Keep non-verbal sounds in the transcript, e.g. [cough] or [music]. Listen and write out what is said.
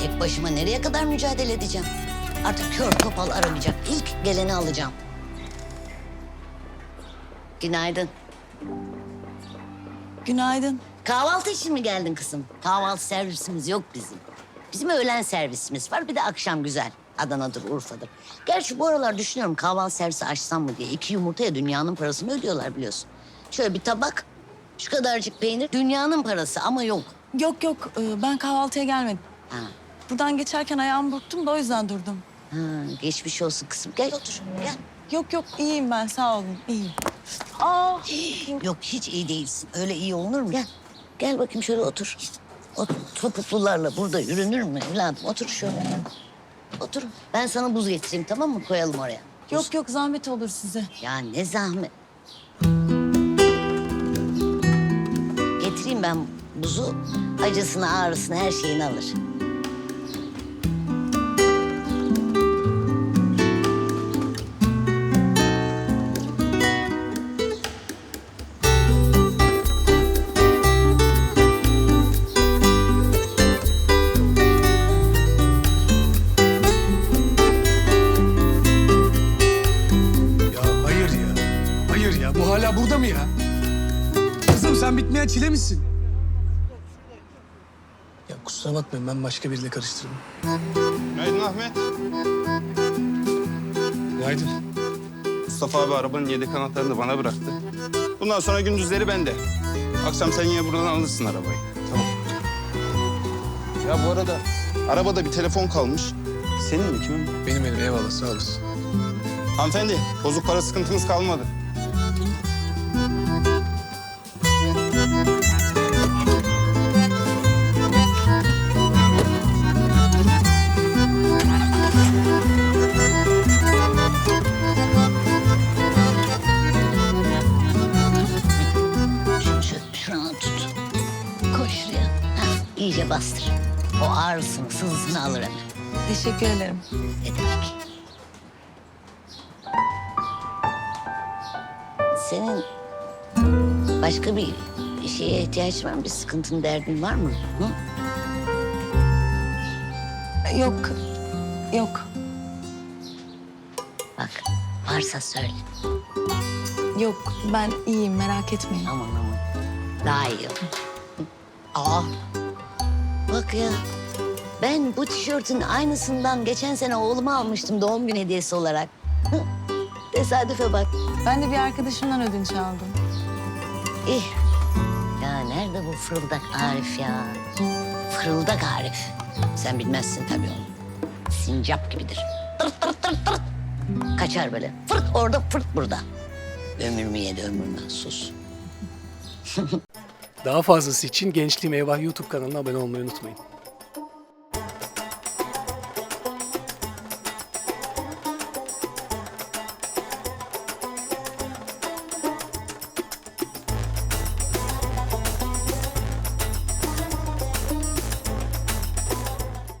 Tek başıma nereye kadar mücadele edeceğim? Artık kör topal aramayacak. İlk geleni alacağım. Günaydın. Günaydın. Kahvaltı için mi geldin kızım? Kahvaltı servisimiz yok bizim. Bizim öğlen servisimiz var bir de akşam güzel. Adana'dır, Urfa'dır. Gerçi bu aralar düşünüyorum kahvaltı servisi açsam mı diye. İki yumurtaya dünyanın parasını ödüyorlar biliyorsun. Şöyle bir tabak, şu kadarcık peynir dünyanın parası ama yok. Yok yok e, ben kahvaltıya gelmedim. Ha, Buradan geçerken ayağımı burktum da o yüzden durdum. ha, geçmiş olsun kızım. Gel otur, gel. Yok yok iyiyim ben sağ olun iyiyim. Aa, Yok hiç iyi değilsin. Öyle iyi olunur mu? Gel. Gel bakayım şöyle otur. O topuklularla burada yürünür mü evladım? Otur şöyle. Otur. Ben sana buz getireyim tamam mı? Koyalım oraya. yok yok zahmet olur size. Ya ne zahmet. Getireyim ben buzu. Acısını, ağrısını, her şeyini alır. Hala burada mı ya? Kızım sen bitmeyen çile misin? Ya kusura bakmayın ben başka biriyle karıştırdım. Günaydın Ahmet. Günaydın. Mustafa abi arabanın yedek anahtarını bana bıraktı. Bundan sonra gündüzleri bende. Akşam sen yine buradan alırsın arabayı. Tamam. Ya bu arada arabada bir telefon kalmış. Senin mi kimin mi? Benim elim eyvallah sağ olasın. Hanımefendi bozuk para sıkıntınız kalmadı. İyice bastır. O ağrısını, sızısını alır hemen. Teşekkür ederim. Ne demek? Senin başka bir şeye ihtiyaç var mı? Bir sıkıntın, derdin var mı? Hı? Yok yok Bak, varsa söyle. yok ben iyiyim merak etmeyin. Aman aman. Daha iyi. Aa. Bak ya. Ben bu tişörtün aynısından geçen sene oğluma almıştım doğum günü hediyesi olarak. [laughs] Tesadüfe bak. Ben de bir arkadaşımdan ödünç aldım. İh. Ya nerede bu fırıldak Arif ya? Fırıldak Arif. Sen bilmezsin tabii onu. Sincap gibidir. Tırt tırt tırt tırt. Kaçar böyle. Fırt orada fırt burada. Ömür mü yedi mü? Sus. [laughs] Daha fazlası için Gençliğim Eyvah YouTube kanalına abone olmayı unutmayın.